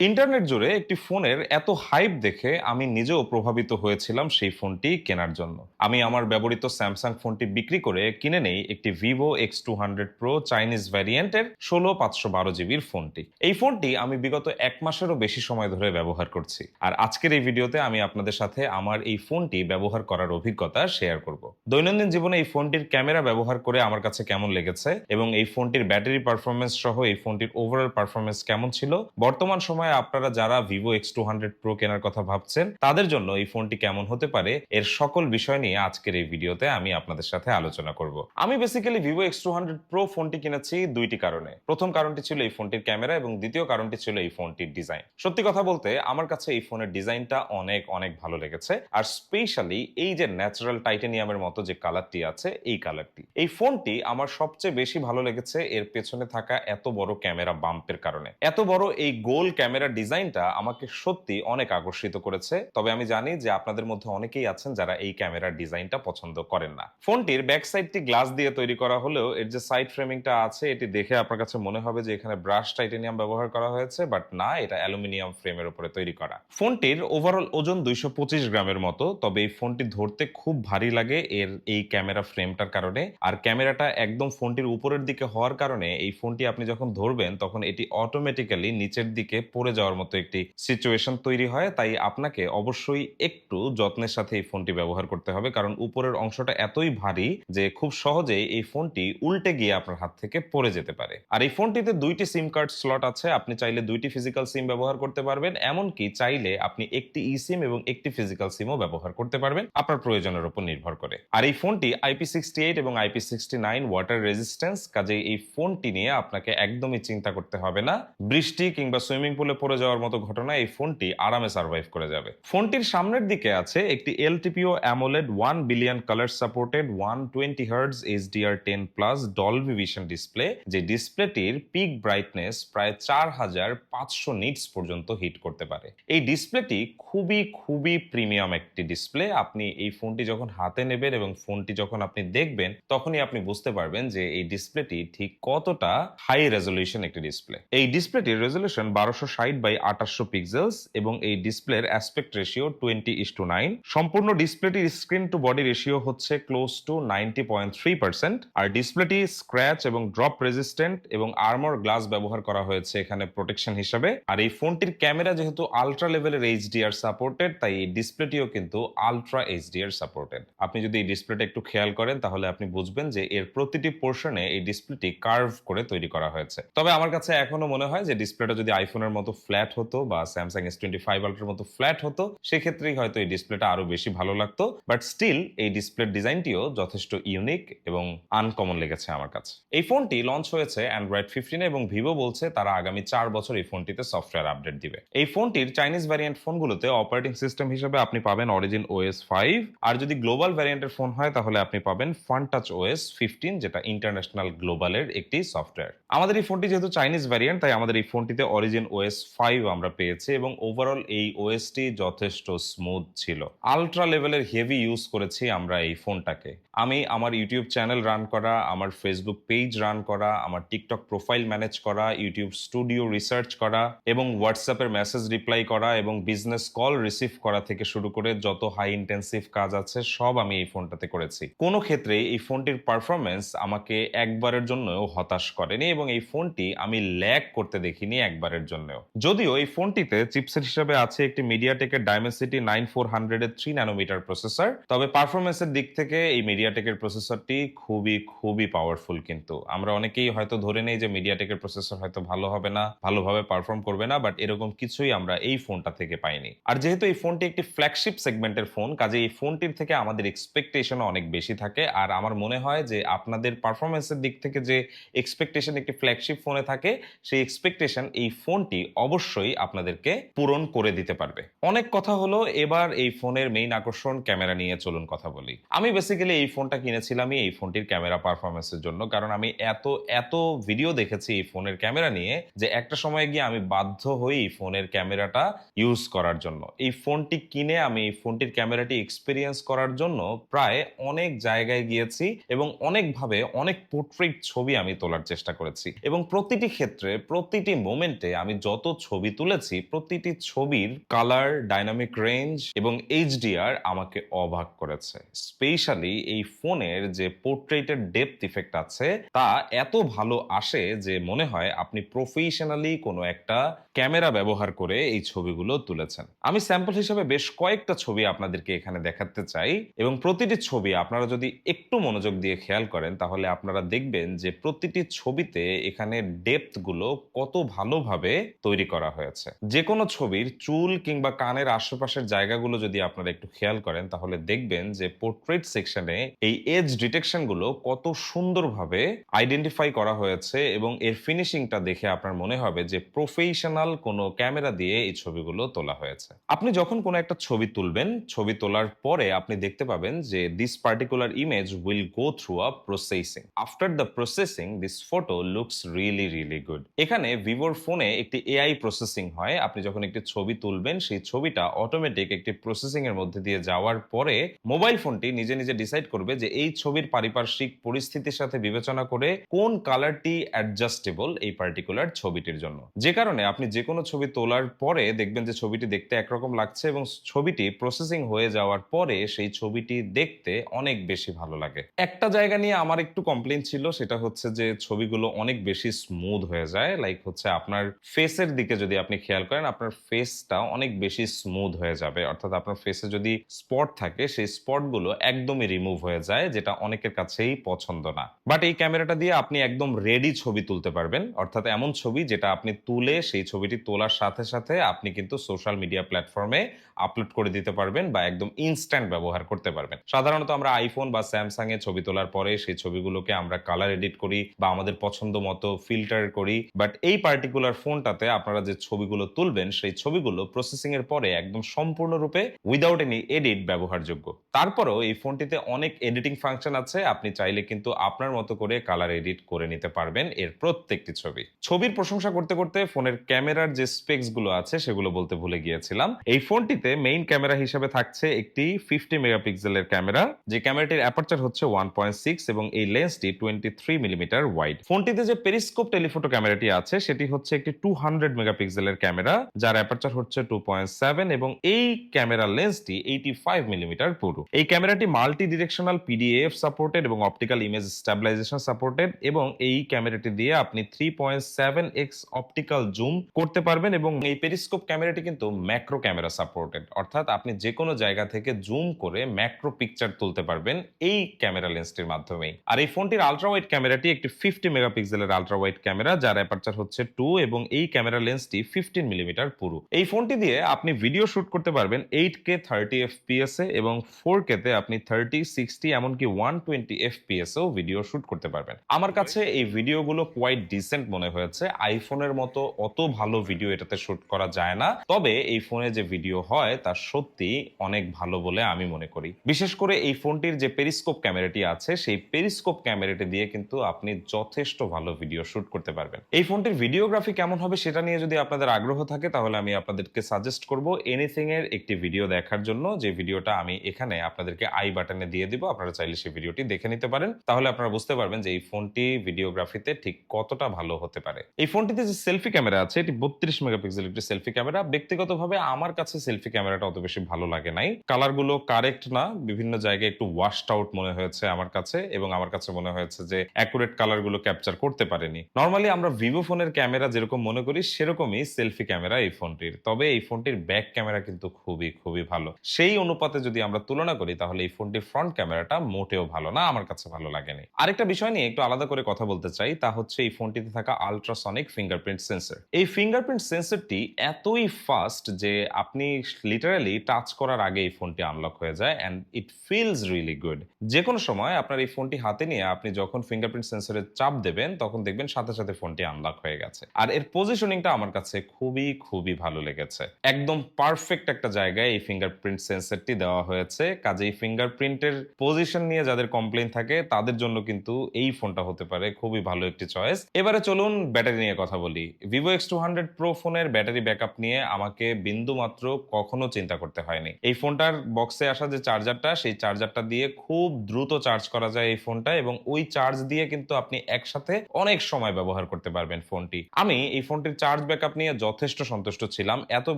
Internet জুড়ে একটি ফোনের এত হাইপ দেখে আমি নিজেও প্রভাবিত হয়েছিলাম সেই ফোনটি কেনার জন্য। আমি আমার ব্যবহৃত স্যামসাং ফোনটি বিক্রি করে কিনে নেই একটি Vivo X two hundred Pro Chinese ভ্যারিয়েন্টের ষোলো পাঁচশো বারো জিবির ফোনটি। এই ফোনটি আমি বিগত এক মাসেরও বেশি সময় ধরে ব্যবহার করছি। আর আজকের এই ভিডিওতে আমি আপনাদের সাথে আমার এই ফোনটি ব্যবহার করার অভিজ্ঞতা শেয়ার করব। দৈনন্দিন জীবনে এই ফোনটির ক্যামেরা ব্যবহার করে আমার কাছে কেমন লেগেছে এবং এই ফোনটির ব্যাটারি পারফরমেন্স সহ এই ফোনটির ওভারঅল পারফরমেন্স কেমন ছিল, বর্তমান সময়ে আপনারা যারা Vivo X two hundred Pro কেনার কথা ভাবছেন, তাদের জন্য এই ফোনটি কেমন হতে পারে এর সকল বিষয় নিয়ে আজকের এই ভিডিওতে আমি আপনাদের সাথে আলোচনা করব। আমি basically Vivo X two hundred Pro ফোনটি কিনেছি দুইটি কারণে। প্রথম কারণটি ছিল এই ফোনটির ক্যামেরা এবং দ্বিতীয় কারণটি ছিল এই ফোনটির ডিজাইন। সত্যি কথা বলতে, আমার কাছে এই ফোনের ডিজাইনটা অনেক অনেক ভালো লেগেছে। আর স্পেশালি এই যে ন্যাচারাল টাইটেনিয়ামের মতো যে কালারটি আছে, এই কালারটি এই ফোনটি আমার সবচেয়ে বেশি ভালো লেগেছে এর পেছনে থাকা এত বড় ক্যামেরা বাম্পের কারণে। এত বড় এই গোল ক্যামেরা ডিজাইনটা আমাকে সত্যি অনেক আকর্ষিত করেছে। তবে আমি জানি যে আপনাদের মধ্যে অনেকেই আছেন যারা এই ক্যামেরার ডিজাইনটা পছন্দ করেন না। ফোনটির ব্যাক সাইডটি গ্লাস দিয়ে তৈরি করা হলেও এর যে সাইড ফ্রেমিংটা আছে, এটি দেখে আপনার কাছে মনে হবে যে এখানে ব্রাশ টাইটেনিয়াম ব্যবহার করা হয়েছে, বাট না, এটা অ্যালুমিনিয়াম ফ্রেমের উপরে তৈরি করা। ফোনটির ওভারঅল ওজন দুইশো পঁচিশ গ্রামের মতো, তবে এই ফোনটি ধরতে খুব ভারী লাগে এর এই ক্যামেরা ফ্রেমটার কারণে। আর ক্যামেরাটা একদম ফোনটির উপরের দিকে হওয়ার কারণে এই ফোনটি আপনি যখন ধরবেন, তখন এটি অটোমেটিক্যালি নিচের দিকে পড়ে যাওয়ার মতো একটি সিচুয়েশন তৈরি হয়, তাই আপনাকে অবশ্যই একটু যত্নের সাথে এই ফোনটি ব্যবহার করতে হবে। কারণ উপরের অংশটা এতই ভারী যে খুব সহজেই এই ফোনটি উল্টে গিয়ে আপনার হাত থেকে পড়ে যেতে পারে। আর এই ফোনটিতে দুইটি সিম কার্ড স্লট আছে, আপনি চাইলে দুইটি ফিজিক্যাল সিম ব্যবহার করতে পারবেন, এমনকি চাইলে আপনি একটি ই সিম এবং একটি ফিজিক্যাল সিমও ব্যবহার করতে পারবেন, আপনার প্রয়োজনের উপর নির্ভর করে। আর এই ফোনটি আইপি সিক্সটি এইট এবং IP sixty nine water resistance কাজে এই ফোনটি নিয়ে আপনাকে একদমই চিন্তা করতে হবে না। বৃষ্টি কিংবা সুইমিং পুলে পড়ে যাওয়ার মতো ঘটনা এই ফোনটি আরামে সার্ভাইভ করে যাবে। ফোনটির সামনের দিকে আছে একটি LTPO AMOLED one billion colour supported one twenty hertz HDR ten plus Dolby Vision display যে ডিসপ্লেটির পিক ব্রাইটনেস প্রায় চার হাজার পাঁচশো নিটস পর্যন্ত হিট করতে পারে। এই ডিসপ্লেটি খুবই খুবই প্রিমিয়াম একটি ডিসপ্লে আপনি এই ফোনটি যখন হাতে নেবেন এবং ফোনটি যখন আপনি দেখবেন, তখনই আপনি বুঝতে পারবেন যে এই ডিসপ্লেটি ঠিক কতটা হাই রেজলিউশন একটি ডিসপ্লে এই ডিসপ্লেটির রেজলিউশন বারোশো ষাট বাই আঠাশশো পিক্সেলস এবং এই ডিসপ্লের aspect ratio twenty is to nine সম্পূর্ণ ডিসপ্লেটির স্ক্রিন টু বডি রেশিও হচ্ছে close to ninety point three percent আর ডিসপ্লেটি স্ক্র্যাচ এবং ড্রপ রেজিস্ট্যান্ট এবং আর্মর গ্লাস ব্যবহার করা হয়েছে এখানে প্রোটেকশন হিসাবে। আর এই ফোনটির ক্যামেরা যেহেতু আলট্রা লেভেলের এইচডিআর সাপোর্টেড তাই এই ডিসপ্লেটিও কিন্তু আলট্রা এইচডিআর সাপোর্টেড আপনি যদি এই ডিসপ্লেটা একটু খেয়াল করেন, তাহলে আপনি বুঝবেন যে এর প্রতিটি পোর্শনে এই ডিসপ্লেটি কার্ভ করে তৈরি করা হয়েছে। তবে আমার কাছে এখনও মনে হয় যে ডিসপ্লেটা যদি আইফোনের মতো ফ্ল্যাট হতো বা স্যামসাং এস টোয়েন্টি ফাইভ আলট্রার মতো ফ্ল্যাট হতো, সেক্ষেত্রেই হয়তো এই ডিসপ্লেটা আরও বেশি ভালো লাগতো। বাট স্টিল এই ডিসপ্লের ডিজাইনটিও যথেষ্ট ইউনিক এবং আনকমন লেগেছে আমার কাছে। এই ফোনটি লঞ্চ হয়েছে অ্যান্ড্রয়েড ফিফটিনে এবং ভিভো বলছে তারা আগামী চার বছর এই ফোনটিতে সফটওয়্যার আপডেট দিবে। এই ফোনটির চাইনিজ ভ্যারিয়েন্ট ফোনগুলোতে অপারেটিং সিস্টেম হিসেবে আপনি পাবেন অরিজিন ওএস ফাইভ আর যদি গ্লোবাল ভ্যারিয়েন্টের ফোন হয়, তাহলে আপনি পাবেন ফান টাচ ওএস ফিফটিন যেটা ইন্টারন্যাশনাল গ্লোবালের একটি সফটওয়্যার আমাদের এই ফোনটি যেহেতু চাইনিজ ভ্যারিয়েন্ট তাই আমাদের এই ফোনটিতে অরিজিন ওএস ফাইভ আমরা পেয়েছি এবং ওভারঅল এই ওএসটি যথেষ্ট স্মুথ ছিল। আলট্রা লেভেলের হেভি ইউজ করেছি আমরা এই ফোনটাকে আমি আমার ইউটিউব চ্যানেল রান করা, আমার ফেসবুক পেজ রান করা, আমার টিকটক প্রোফাইল ম্যানেজ করা ইউটিউব স্টুডিও রিসার্চ করা এবং হোয়াটসঅ্যাপের মেসেজ রিপ্লাই করা এবং বিজনেস কল রিসিভ করা থেকে শুরু করে যত হাই ইন্টেন্সিভ কাজ আছে সব আমি এই ফোনটাতে করেছি। কোনো ক্ষেত্রে এই ফোনটির পারফরমেন্স আমাকে একবারের জন্যও হতাশ করেনি এবং এই ফোনটি আমি ল্যাগ করতে দেখিনি একবারের জন্যও। যদিও এই ফোনটিতে চিপসেট হিসেবে আছে একটি মিডিয়াটেকের ডায়মেন্সিটি নাইন ফোর হান্ড্রেডের থ্রি ন্যানোমিটার প্রসেসর তবে পারফরমেন্সের দিক থেকে এই মিডিয়াটেকের প্রসেসরটি খুবই খুবই পাওয়ারফুল কিন্তু। আমরা অনেকেই হয়তো ধরে নেই যে মিডিয়াটেকের প্রসেসর হয়তো ভালো হবে না, ভালোভাবে পারফর্ম করবে না বাট এরকম কিছুই আমরা এই ফোনটা থেকে পাইনি। আর যেহেতু এই ফোনটি একটি ফ্ল্যাগশিপ সেগমেন্টের ফোন কাজে এই ফোনটির থেকে আমাদের এক্সপেকটেশন অনেক বেশি থাকে। আর আমার মনে হয় যে আপনাদের পারফরমেন্সের দিক থেকে যে এক্সপেকটেশন একটি ফ্ল্যাগশিপ ফোনে থাকে, সেই এক্সপেকটেশন এই ফোনটি অবশ্যই আপনাদেরকে পূরণ করে দিতে পারবে। অনেক কথা হলো, এবার এই ফোনের মেইন আকর্ষণ ক্যামেরা নিয়ে চলুন কথা বলি। আমি বেসিক্যালি এই ফোনটা কিনেছিলাম এই ফোনটির ক্যামেরা পারফরমেন্সের জন্য। কারণ আমি এত এত ভিডিও দেখেছি এই ফোনের ক্যামেরা নিয়ে যে একটা সময় গিয়ে আমি বাধ্য হই ফোনের ক্যামেরাটা ইউজ করার জন্য। এই ফোনটি কিনে আমি এই ফোনটির ক্যামেরাটি এক্সপিরিয়েন্স করার জন্য প্রায় অনেক জায়গায় গিয়েছি এবং অনেকভাবে অনেক পোর্ট্রেট ছবি আমি তোলার চেষ্টা করেছি। এবং প্রতিটি ক্ষেত্রে, প্রতিটি মোমেন্টে আমি যত ছবি তুলেছি, প্রতিটি ছবির কালার ডাইনামিক রেঞ্জ এবং এইচডিআর আমাকে অবাক করেছে। স্পেশালি এই ফোনের যে পোর্ট্রেটের ডেপথ ইফেক্ট আছে, তা এত ভালো আসে যে মনে হয় আপনি প্রফেশনালি কোনো একটা ক্যামেরা ব্যবহার করে এই ছবিগুলো তুলেছেন। আমি স্যাম্পল হিসেবে বেশ কয়েকটা ছবি আপনাদেরকে এখানে দেখাতে চাই এবং প্রতিটি ছবি আপনারা যদি একটু মনোযোগ দিয়ে খেয়াল করেন, তাহলে আপনারা দেখবেন যে প্রতিটি ছবিতে এখানে ডেপথগুলো কত ভালোভাবে তৈরি করা হয়েছে। যে কোনো ছবির চুল কিংবা কানের আশেপাশের জায়গাগুলো যদি আপনারা একটু খেয়াল করেন, তাহলে দেখবেন যে পোর্ট্রেট সেকশনে এই এজ ডিটেকশনগুলো কত সুন্দরভাবে আইডেন্টিফাই করা হয়েছে এবং এর ফিনিশিংটা দেখে আপনার মনে হবে যে প্রফেশনাল কোনো ক্যামেরা দিয়ে এই ছবিগুলো তোলা হয়েছে। আপনি যখন কোনো একটা ছবি তুলবেন, ছবি তোলার পরে আপনি দেখতে পাবেন যে this particular image will go through a processing after the processing this photo looks really really good এখানে ভিভোর ফোনে একটি এআই প্রসেসিং হয়। আপনি যখন একটি ছবি তুলবেন, সেই ছবিটা অটোমেটিক একটি প্রসেসিং এর মধ্যে দিয়ে যাওয়ার পরে মোবাইল ফোনটি নিজে নিজে ডিসাইড করবে যে এই ছবির পারিপার্শ্বিক পরিস্থিতির সাথে বিবেচনা করে কোন কালারটি অ্যাডজাস্টেবল এই পার্টিকুলার ছবিটির জন্য। যে কারণে আপনি যে কোনো ছবি তোলার পরে দেখবেন যে ছবিটি দেখতে একরকম লাগছে এবং ছবিটি প্রসেসিং হয়ে যাওয়ার পরে সেই ছবিটি দেখতে অনেক বেশি ভালো লাগে। একটা জায়গা নিয়ে আমার একটু কমপ্লেন ছিল, সেটা হচ্ছে যে ছবিগুলো অনেক বেশি স্মুথ হয়ে যায়। লাইক হচ্ছে আপনার ফেসের দিকে যদি আপনি খেয়াল করেন, আপনার ফেসটা অনেক বেশি স্মুথ হয়ে যাবে। অর্থাৎ আপনার ফেসে যদি স্পট থাকে, সেই স্পটগুলো একদমই রিমুভ হয়ে যায়, যেটা অনেকের কাছেই পছন্দ না। বাট এই ক্যামেরাটা দিয়ে আপনি একদম রেডি ছবি তুলতে পারবেন। অর্থাৎ এমন ছবি যেটা আপনি তুলে সেই ছবিটি তোলার সাথে সাথে আপনি কিন্তু সোশ্যাল মিডিয়া প্ল্যাটফর্মে আপলোড করে দিতে পারবেন বা একদম ইনস্ট্যান্ট ব্যবহার করতে পারবেন। সাধারণত আমরা আইফোন বা স্যামসাং এ ছবি তোলার পরে সেই ছবিগুলোকে আমরা কালার এডিট করি বা আমাদের পছন্দ মতো ফিল্টার করি। বাট এই পার্টিকুলার ফোনটাতে আপনারা যে ছবিগুলো তুলবেন, সেই ছবিগুলো প্রসেসিং এর পরে একদম সম্পূর্ণরূপে উইদাউট এনি এডিট ব্যবহারযোগ্য। তারপরেও এই ফোনটিতে অনেক এডিটিং ফাংশন আছে, আপনি চাইলে কিন্তু আপনার মতো করে কালার এডিট করে নিতে পারবেন এর প্রত্যেকটি ছবি। ছবির প্রশংসা করতে করতে ফোনের ক্যামেরার যে স্পেক্সগুলো আছে, সেগুলো বলতে ভুলে গিয়েছিলাম। এই ফোনটিতে মেইন ক্যামেরা হিসেবে থাকছে একটি ফিফটি মেগাপিক্সেলের ক্যামেরা যে ক্যামেরাটির অ্যাপারচার হচ্ছে ওয়ান পয়েন্ট সিক্স এবং এই লেন্সটি টোয়েন্টি থ্রি মিলিমিটার ওয়াইড ফোনটিতে যে পেরিস্কোপ টেলিফোটো ক্যামেরাটি আছে, সেটি হচ্ছে একটি টু হান্ড্রেড মেগাপিক্সেলের ক্যামেরা যার অ্যাপারচার হচ্ছে টু পয়েন্ট সেভেন এবং এই ক্যামেরা লেন্সটি এইটি ফাইভ মিলিমিটার পুরু। এই ক্যামেরাটি মাল্টি ডিরেকশনাল পিডিএফ সাপোর্টেড এবং অপটিক্যাল ইমেজ স্ট্যাবিলাইজেশন সাপোর্টেড এবং এই ক্যামেরাটি দিয়ে আপনি three point seven X optical zoom করতে পারবেন এবং এই পেরিস্কোপ ক্যামেরাটি কিন্তু ম্যাক্রো ক্যামেরা সাপোর্টেড অর্থাৎ আপনি যে কোনো জায়গা থেকে জুম করে ম্যাক্রো পিকচার তুলতে পারবেন এই ক্যামেরা লেন্সটির মাধ্যমেই। আর এই ফোনটির আলট্রা ওয়াইড ক্যামেরাটি একটি ফিফটি মেগাপিক্সেলের আলট্রা ওয়াইড ক্যামেরা যার অ্যাপারচার হচ্ছে টু এবং এই ক্যামেরা লেন্সটি ফিফটিন মিলিমিটার পুরু। এই ফোনটি দিয়ে আপনি ভিডিও শুট করতে পারবেন এইট কে থার্টি এফপিএস এ এবং ফোর কে তে আপনি থার্টি সিক্সটি এমনকি ওয়ান টোয়েন্টি এফপিএস এও ভিডিও শুট করতে পারবেন। আমার কাছে এই ভিডিওগুলো কোয়াইট ডিসেন্ট মনে হয়েছে। আইফোনের মতো অত ভালো ভিডিও এটাতে শুট করা যায় না। তবে এই ফোনে যে ভিডিও হয় তা সত্যি অনেক ভালো বলে আমি মনে করি। বিশেষ করে এই ফোনটির যে পেরিস্কোপ ক্যামেরাটি আছে সেই পেরিস্কোপ ক্যামেরাটি দিয়ে কিন্তু আপনি যথেষ্ট ভালো ভিডিও শুট করতে পারবেন। এই ফোনটির ভিডিওগ্রাফি কেমন হবে সেটা নিয়ে যদি আপনাদের আগ্রহ থাকে তাহলে আমি আপনাদেরকে সাজেস্ট করব এনিথিং এর একটি ভিডিও দেখার জন্য। যে ভিডিওটা আমি এখানে আপনাদেরকে আই বাটনে দিয়ে দিব। আপনারা চাইলে সেই ভিডিওটি দেখে নিতে পারেন। তাহলে আপনারা বুঝতে পারবেন যে এই ফোনটি ভিডিওগ্রাফিতে ঠিক কতটা ভালো হতে পারে। এই ফোনটিতে যে সেলফি ক্যামেরা আছে, এটি বত্রিশ মেগাপিক্সেল একটি সেলফি ক্যামেরা। ব্যক্তিগতভাবে আমার কাছে সেলফি ক্যামেরাটা অত বেশি ভালো লাগে নাই। কালারগুলো কারেক্ট না। বিভিন্ন জায়গায় একটু ওয়াশড আউট মনে হয়েছে আমার কাছে এবং আমার কাছে মনে হয়েছে যে অ্যাকুরেট কালারগুলো ক্যাপচার করতে পারেনি। নর্মালি আমরা ভিভো ফোনের ক্যামেরা যেরকম মনে করি, সেরকমই সেলফি ক্যামেরা এই ফোনটির। তবে এই ফোনটির ব্যাক ক্যামেরা কিন্তু খুবই খুবই ভালো। সেই অনুপাতে যদি আমরা তুলনা করি, তাহলে এই ফোনটির ফ্রন্ট ক্যামেরাটা মোটেও ভালো না, আমার কাছে ভালো লাগেনি। আরেকটা বিষয় নিয়ে একটু আলাদা করে কথা বলতে চাই, তা হচ্ছে এই ফোনটিতে থাকা আলট্রাসনিক ফিঙ্গারপ্রিন্ট সেন্সর এই ফিঙ্গারপ্রিন্ট সেন্সরটি এতই ফাস্ট যে আপনি লিটারালি টাচ করার আগে এই ফোনটি আনলক হয়ে যায় and it feels really good যে কোনো সময় আপনার এই ফোনটি হাতে নিয়ে আপনি যখন ফিঙ্গারপ্রিন্ট সেন্সরে চাপ দেবেন, তখন দেখবেন সাথে সাথে ফোনটি আনলক হয়ে গেছে। আর এর পজিশনিংটা আমার কাছে খুবই খুবই ভালো লেগেছে। একদম পারফেক্ট একটা জায়গায় এই ফিঙ্গারপ্রিন্ট সেন্সরটি দেওয়া হয়েছে, কাজেই ফিঙ্গারপ্রিন্টের পজিশন নিয়ে যাদের কমপ্লেন থাকে, তাদের জন্য কিন্তু এই ফোনটা হতে পারে। খুবই ভালো একটি চয়েস এবারে চলুন ব্যাটারি নিয়ে কথা বলি। Vivo X two hundred Pro ফোনের ব্যাটারি ব্যাকআপ নিয়ে আমাকে বিন্দু মাত্র কখনো চিন্তা করতে হয়নি। এই ফোনটার বক্সে আসা যে চার্জারটা সেই চার্জারটা দিয়ে খুব দ্রুত চার্জ করা যায় এই ফোনটা এবং ওই চার্জ দিয়ে কিন্তু আপনি একসাথে অনেক সময় ব্যবহার করতে পারবেন ফোনটি আমি এই ফোনটির চার্জ ব্যাকআপ নিয়ে যথেষ্ট সন্তুষ্ট ছিলাম। এত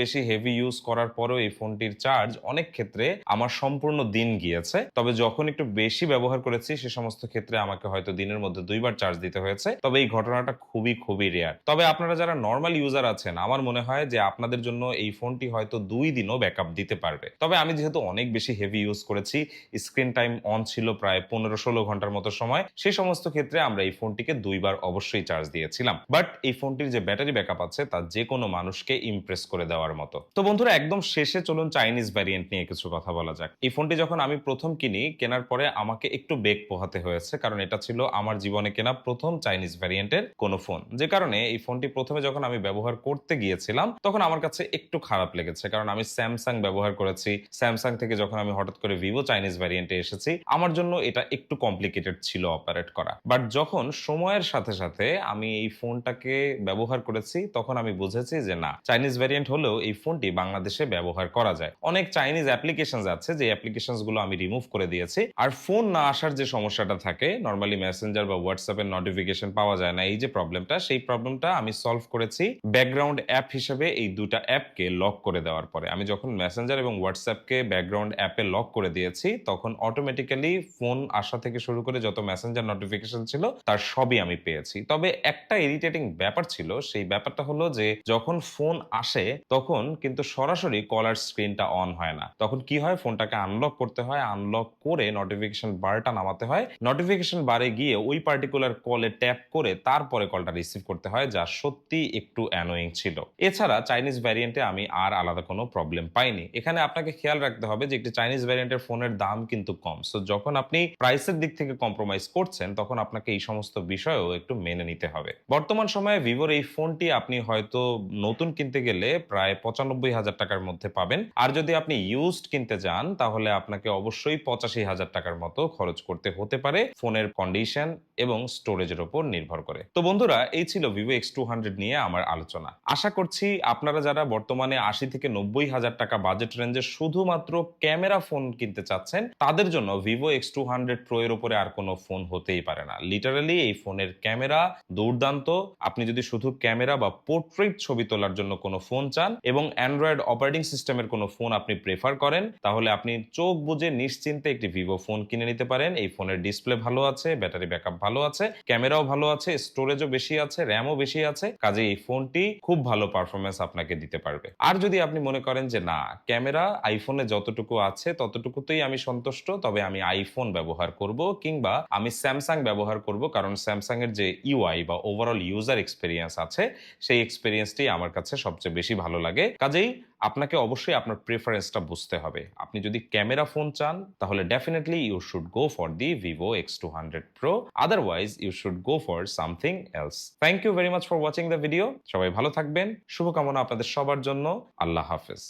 বেশি হেভি ইউজ করার পরেও এই ফোনটির চার্জ অনেক ক্ষেত্রে আমার সম্পূর্ণ দিন গিয়েছে। তবে যখন একটু বেশি ব্যবহার করেছি, সে সমস্ত ক্ষেত্রে আমাকে হয়তো দিনের মধ্যে দুইবার চার্জ দিতে হয়েছে। তবে এই ঘটনাটা খুবই খুবই রেয়ার তবে আপনারা যারা নর্মাল ইউজার আছেন, আমার মনে হয় যে আপনাদের জন্য এই ফোনটি হয়তো দুই দিনও ব্যাকআপ দিতে পারবে। তবে আমি যেহেতু অনেক বেশি হেভি ইউজ করেছি স্ক্রিন টাইম অন ছিল প্রায় পনেরো ষোলো ঘণ্টার মতো সময় সেই সমস্ত ক্ষেত্রে আমরা এই ফোনটিকে দুইবার অবশ্যই চার্জ দিয়েছিলাম। বাট এই ফোনটির যে ব্যাটারি ব্যাকআপ আছে, তা যে কোনো মানুষকে ইমপ্রেস করে দেওয়ার মতো। তো বন্ধুরা, একদম শেষে চলুন চাইনিজ ভ্যারিয়েন্ট নিয়ে কিছু কথা বলা যাক। এই ফোনটি যখন আমি প্রথম কিনি কেনার পরে আমাকে একটু বেগ পোহাতে হয়েছে, কারণ এটা ছিল আমার জীবনে কেনা প্রথম চাইনিজ ভ্যারিয়েন্টের কোনো ফোন। যে কারণে এই ফোনটি প্রথমে যখন আমি ব্যবহার করতে গিয়েছিলাম, তখন আমার কাছে একটু খারাপ লেগেছে, কারণ আমি স্যামসাং ব্যবহার করেছি। স্যামসাং থেকে যখন আমি হঠাৎ করে ভিভো চাইনিজ ভ্যারিয়েন্টে এসেছি, আমার জন্য এটা একটু কমপ্লিকেটেড ছিল অপারেট করা। বাট যখন সময়ের সাথে সাথে আমি এই ফোনটাকে ব্যবহার করেছি, তখন আমি বুঝেছি যে না, চাইনিজ ভ্যারিয়েন্ট হলেও এই ফোনটি বাংলাদেশে ব্যবহার করা যায়। অনেক চাইনিজ অ্যাপ্লিকেশন আছে, যে অ্যাপ্লিকেশনগুলো আমি রিমুভ করে দিয়েছি। আর ফোন না আসার যে সমস্যাটা থাকে নর্মালি মেসেঞ্জার বা হোয়াটসঅ্যাপের নোটিফিকেশন পাওয়া যায় না। এই যে প্রবলেমটা সেই প্রবলেমটা আমি সলভ করেছি ব্যাকগ্রাউন্ড অ্যাপ হিসেবে এই দুটা অ্যাপকে লক করে দেওয়ার পরে। আমি যখন মেসেঞ্জার এবং হোয়াটসঅ্যাপকে ব্যাকগ্রাউন্ড অ্যাপে লক করে দিয়েছি, তখন অটোমেটিক্যালি ফোন আসা থেকে শুরু করে যত মেসেঞ্জার নোটিফিকেশন ছিল, তার সবই আমি পেয়েছি। তবে একটা ইরিটেটিং ব্যাপার ছিল, সেই ব্যাপারটা হলো যে, যখন ফোন আসে, তখন কিন্তু সরাসরি কলার স্ক্রিনটা অন হয় না। তখন কি হয়? ফোনটাকে আনলক করতে হয়। আনলক করে নোটিফিকেশন বারটা নামাতে হয়। নোটিফিকেশন বারে গিয়ে ওই পার্টিকুলার কলে ট্যাপ করে তারপরে কলটা রিসিভ করতে হয়, যা সত্যি একটু অ্যানোয়িং ছিল। এছাড়া চাইনিজ ভ্যারিয়েন্টে আমি আর আলাদা কোনো প্রবলেম পাইনি। এখানে আপনাকে খেয়াল রাখতে হবে যে একটি চাইনিজ ভ্যারিয়েন্টের ফোনের দাম কিন্তু কম। সো যখন আপনি প্রাইসের দিক থেকে কম্প্রোমাইজ করছেন, তখন আপনাকে এই সমস্ত বিষয়ও একটু মেনে নিতে হবে। বর্তমান সময়ে ভিভোর এই ফোনটি আপনি হয়তো নতুন কিনতে গেলে প্রায় পঁচানব্বই হাজার টাকার মধ্যে পাবেন। আর যদি আপনি ইউজড কিনতে যান, তাহলে আপনাকে অবশ্যই পঁচাশি হাজার টাকার মতো খরচ করতে হতে পারে ফোনের কন্ডিশন এবং স্টোরেজের উপর নির্ভর করে। তো বন্ধুরা, এই ছিল ভিভো এক্স টু হান্ড্রেড নিয়ে আমার আলোচনা। আশা করছি আপনারা যারা বর্তমানে আশি থেকে নব্বই হাজার টাকা বাজেট রেঞ্জে শুধুমাত্র ক্যামেরা ফোন কিনতে চাচ্ছেন, তাদের জন্য Vivo X two hundred Pro এর উপরে আর কোনো ফোন হতেই পারে না। লিটারালি এই ফোনের ক্যামেরা দুর্দান্ত। আপনি যদি শুধু ক্যামেরা বা পোর্ট্রেট ছবি তোলার জন্য কোনো ফোন চান এবং অ্যান্ড্রয়েড অপারেটিং সিস্টেমের কোনো ফোন আপনি প্রেফার করেন, তাহলে আপনি চোখ বুজে নিশ্চিন্তে একটি ভিভো ফোন কিনে নিতে পারেন। এই ফোনের ডিসপ্লে ভালো আছে ব্যাটারি ব্যাকআপ ভালো আছে ক্যামেরাও ভালো আছে স্টোরেজও বেশি আছে র্যামও বেশি আছে। কাজে এই ফোনটি খুব ভালো পারফরমেন্স আপনাকে দিতে পারবে। আর যদি আপনি মনে করেন যে, না ক্যামেরা আইফোনে যতটুকু আছে, ততটুকুতেই আমি সন্তুষ্ট, তবে আমি আইফোন ব্যবহার করব কিংবা আমি স্যামসাং ব্যবহার করব। কারণ স্যামসাং এর যে ইউআই বা ওভারঅল ইউজার এক্সপিরিয়েন্স আছে, সেই এক্সপিরিয়েন্সটি আমার কাছে সবচেয়ে বেশি ভালো লাগে। কাজেই আপনাকে অবশ্যই আপনার প্রেফারেন্সটা বুঝতে হবে। আপনি যদি ক্যামেরা ফোন চান, তাহলে definitely you should go for the Vivo X two hundred Pro otherwise you should go for something else thank you very much for watching the video সবাই ভালো থাকবেন। শুভকামনা আপনাদের সবার জন্য। আল্লাহ হাফেজ।